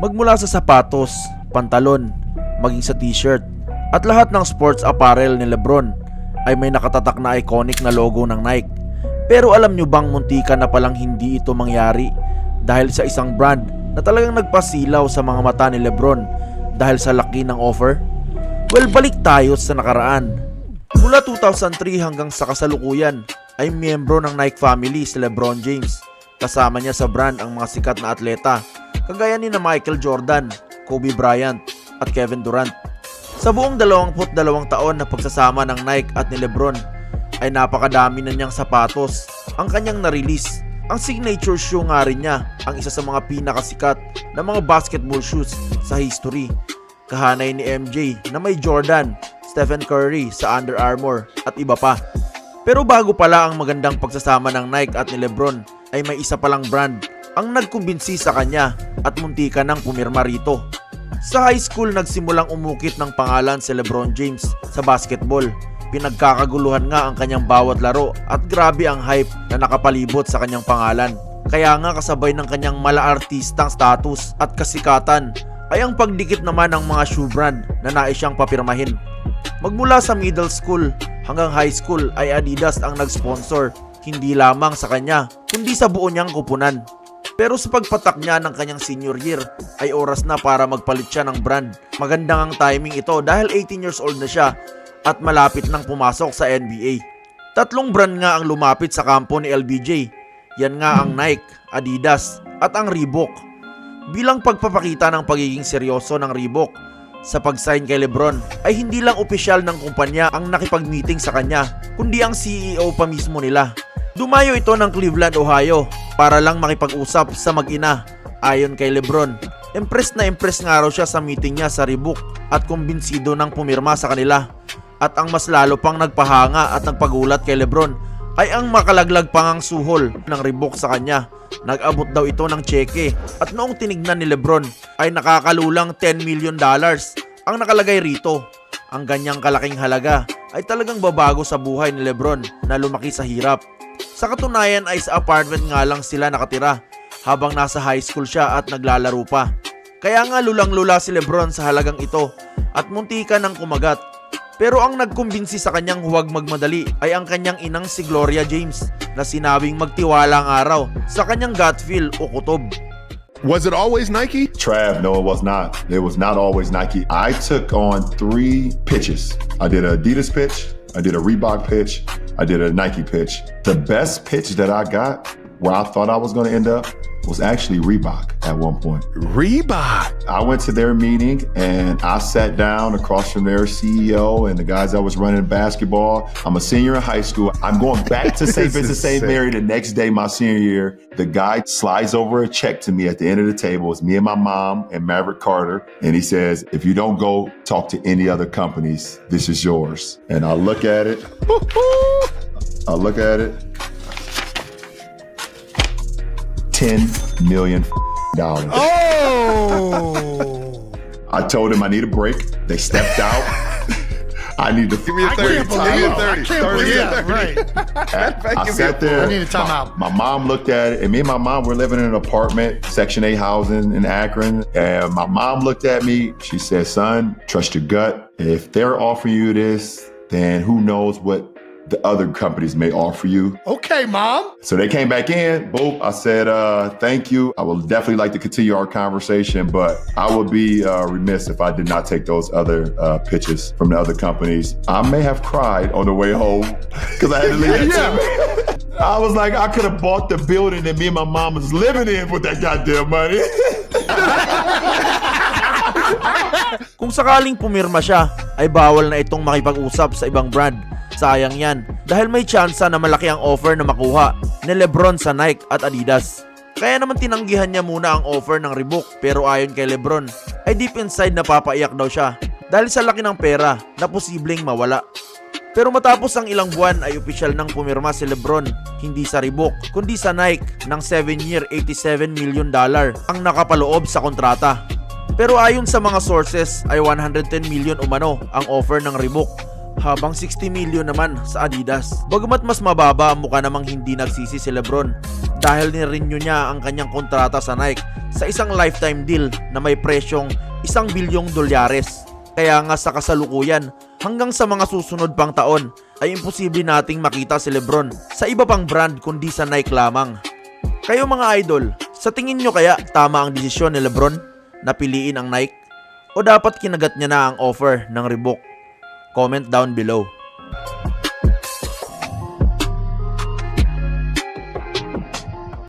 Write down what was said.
Magmula sa sapatos, pantalon, maging sa t-shirt, at lahat ng sports apparel ni Lebron ay may nakatatak na iconic na logo ng Nike. Pero alam nyo bang muntikan na palang hindi ito mangyari dahil sa isang brand na talagang nagpasilaw sa mga mata ni Lebron dahil sa laki ng offer? Well, balik tayo sa nakaraan. Mula 2003 hanggang sa kasalukuyan ay miyembro ng Nike family si Lebron James. Kasama niya sa brand ang mga sikat na atleta kagaya ni na Michael Jordan, Kobe Bryant at Kevin Durant. Sa buong 22 taon na pagsasama ng Nike at ni Lebron ay napakadami na niyang sapatos ang kanyang na-release. Ang signature shoe nga rin niya ang isa sa mga pinakasikat na mga basketball shoes sa history. Kahanay ni MJ na may Jordan, Stephen Curry sa Under Armour at iba pa. Pero bago pala ang magandang pagsasama ng Nike at ni Lebron ay may isa palang brand ang nagkumbinsi sa kanya at muntika ng pumirma rito. Sa high school nagsimulang umukit ng pangalan si Lebron James sa basketball. Pinagkakaguluhan nga ang kanyang bawat laro at grabe ang hype na nakapalibot sa kanyang pangalan. Kaya nga kasabay ng kanyang mala-artistang status at kasikatan ay ang pagdikit naman ng mga shoe brand na nais siyang papirmahin. Magmula sa middle school hanggang high school ay Adidas ang nag-sponsor hindi lamang sa kanya kundi sa buo niyang kupunan. Pero sa pagpatak niya ng kanyang senior year ay oras na para magpalit siya ng brand. Magandang ang timing ito dahil 18 years old na siya at malapit nang pumasok sa NBA. Tatlong brand nga ang lumapit sa kampo ni LBJ. Yan nga ang Nike, Adidas at ang Reebok. Bilang pagpapakita ng pagiging seryoso ng Reebok sa pag-sign kay Lebron ay hindi lang opisyal ng kumpanya ang nakipag-meeting sa kanya kundi ang CEO pa mismo nila. Dumayo ito ng Cleveland, Ohio para lang makipag-usap sa mag-ina. Ayon kay Lebron, impressed na impressed nga raw siya sa meeting niya sa Reebok at kumbinsido ng pumirma sa kanila. At ang mas lalo pang nagpahanga at nagpagulat kay Lebron ay ang makalaglag pangang suhol ng Reebok sa kanya. Nag-abot daw ito ng cheque at noong tinignan ni Lebron ay nakakalulang 10 million dollars ang nakalagay rito. Ang ganyang kalaking halaga ay talagang babago sa buhay ni Lebron na lumaki sa hirap. Sa katunayan ay sa apartment nga lang sila nakatira habang nasa high school siya at naglalaro pa. Kaya nga lulang-lula si Lebron sa halagang ito at muntika ng kumagat. Pero ang nagkumbinsi sa kanyang huwag magmadali ay ang kanyang inang si Gloria James na sinabing magtiwala ang araw sa kanyang gut feel o kutob. Was it always Nike? Trav, no, it was not. It was not always Nike. I took on three pitches. I did a Adidas pitch, I did a Reebok pitch, I did a Nike pitch. The best pitch that I got, where I thought I was going to end up, was actually Reebok at one point. Reebok. I went to their meeting and I sat down across from their CEO and the guys that was running basketball. I'm a senior in high school. I'm going back to St. Vincent St. Mary the next day, my senior year. The guy slides over a check to me at the end of the table. It's me and my mom and Maverick Carter. And he says, if you don't go talk to any other companies, this is yours. And I look at it. I look at it. 10 million dollars. Oh. I told him I need a break. They stepped out. I need to. Give me a I 30. can't Give me believe a it. 30. I can't 30. believe Yeah. Right. I me sat a- there. I need a timeout. My, my mom looked at it, and me and my mom were living in an apartment, Section 8 housing in Akron. And my mom looked at me. She said, Son, trust your gut. If they're offering you this, then who knows what the other companies may offer you. Okay, mom. So they came back in. Boop. I said, uh, thank you. I would definitely like to continue our conversation, but I would be uh, remiss if I did not take those other uh, pitches from the other companies. I may have cried on the way home because I had to leave that Yeah. to. I was like, I could have bought the building that me and my mom was living in with that goddamn money. Kung sakaling pumirma siya, ay bawal na itong makipag-usap sa ibang brand. Sayang yan, dahil may tsansa na malaki ang offer na makuha ni Lebron sa Nike at Adidas. Kaya naman tinanggihan niya muna ang offer ng Reebok pero ayon kay Lebron ay deep inside napapaiyak daw siya dahil sa laki ng pera na posibleng mawala. Pero matapos ang ilang buwan ay opisyal nang pumirma si Lebron hindi sa Reebok kundi sa Nike ng 7-year 87 million dollar ang nakapaloob sa kontrata. Pero ayon sa mga sources ay 110 million umano ang offer ng Reebok habang 60 million naman sa Adidas. Bagamat mas mababa, mukha namang hindi nagsisi si Lebron dahil ni-renew niya ang kanyang kontrata sa Nike sa isang lifetime deal na may presyong isang bilyong dolyares. Kaya nga sa kasalukuyan, hanggang sa mga susunod pang taon, ay imposible nating makita si Lebron sa iba pang brand kundi sa Nike lamang. Kayo mga idol, sa tingin nyo kaya tama ang desisyon ni Lebron na piliin ang Nike? O dapat kinagat niya na ang offer ng Reebok? Comment down below.